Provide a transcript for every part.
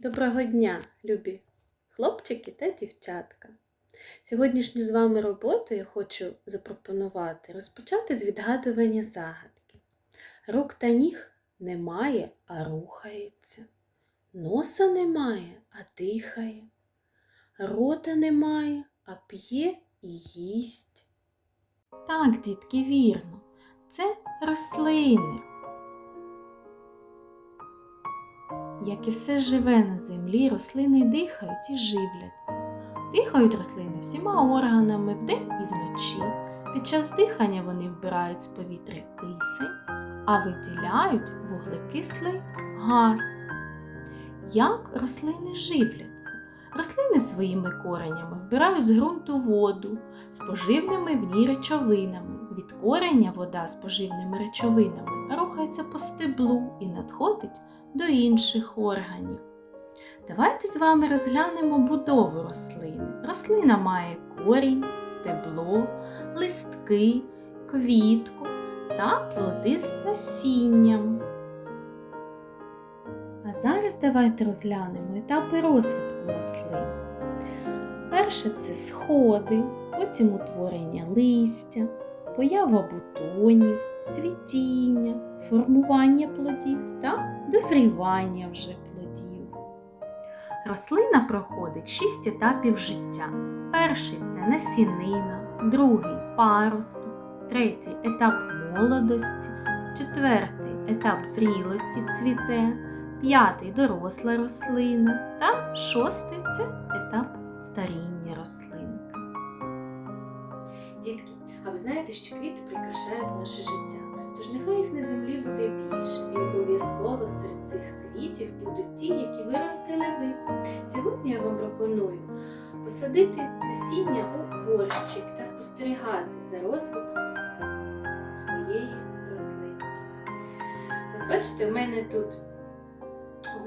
Доброго дня, любі хлопчики та дівчатка. Сьогоднішню з вами роботу я хочу запропонувати розпочати з відгадування загадки. Рук та ніг немає, а рухається. Носа немає, а дихає. Рота немає, а п'є і їсть. Так, дітки, вірно, це рослини. Як і все живе на землі, рослини дихають і живляться. Дихають рослини всіма органами вдень і вночі. Під час дихання вони вбирають з повітря кисень, а виділяють вуглекислий газ. Як рослини живляться? Рослини своїми коренями вбирають з ґрунту воду з поживними в ній речовинами. Від кореня вода з поживними речовинами рухається по стеблу і надходить до інших органів. Давайте з вами розглянемо будову рослини. Рослина має корінь, стебло, листки, квітку та плоди з насінням. А зараз давайте розглянемо етапи розвитку рослин. Перше це сходи, потім утворення листя, поява бутонів, цвітіння, формування плодів та дозрівання вже плодів. Рослина проходить шість етапів життя. Перший це насінина, другий паросток, третій етап молодості, четвертий етап зрілості цвіте, п'ятий доросла рослина та шостий це етап старіння рослинки. Дітки, а ви знаєте, що квіти прикрашають наше життя? Пропоную посадити насіння у горщик та спостерігати за розвитком своєї рослини. Ось бачите, в мене тут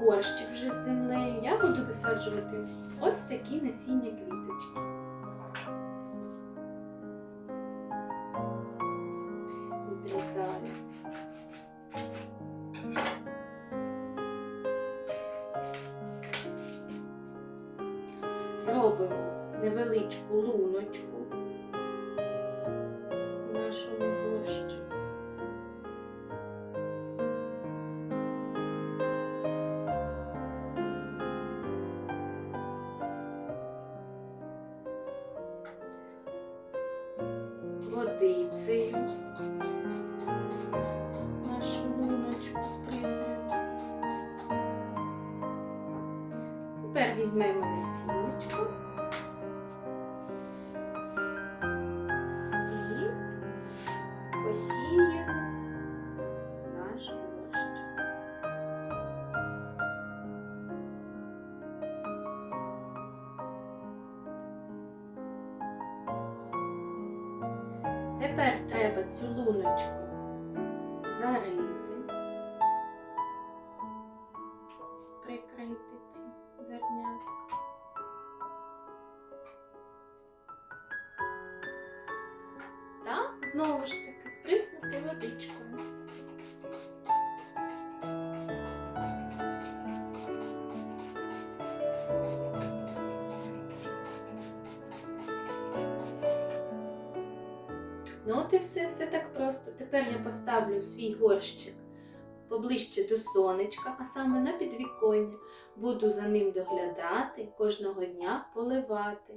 горщик вже з землею. Я буду висаджувати ось такі насіння квіточки. Зробимо невеличку луночку в нашому горщику. Водицею нашу луночку. Тепер візьмемо насіннячко Тепер треба цю луночку зарити, прикрити ці зернятка. Та знову ж таки сприснути водичкою. Ну от і все, все так просто. Тепер я поставлю свій горщик поближче до сонечка, а саме на підвіконня. Буду за ним доглядати, кожного дня поливати.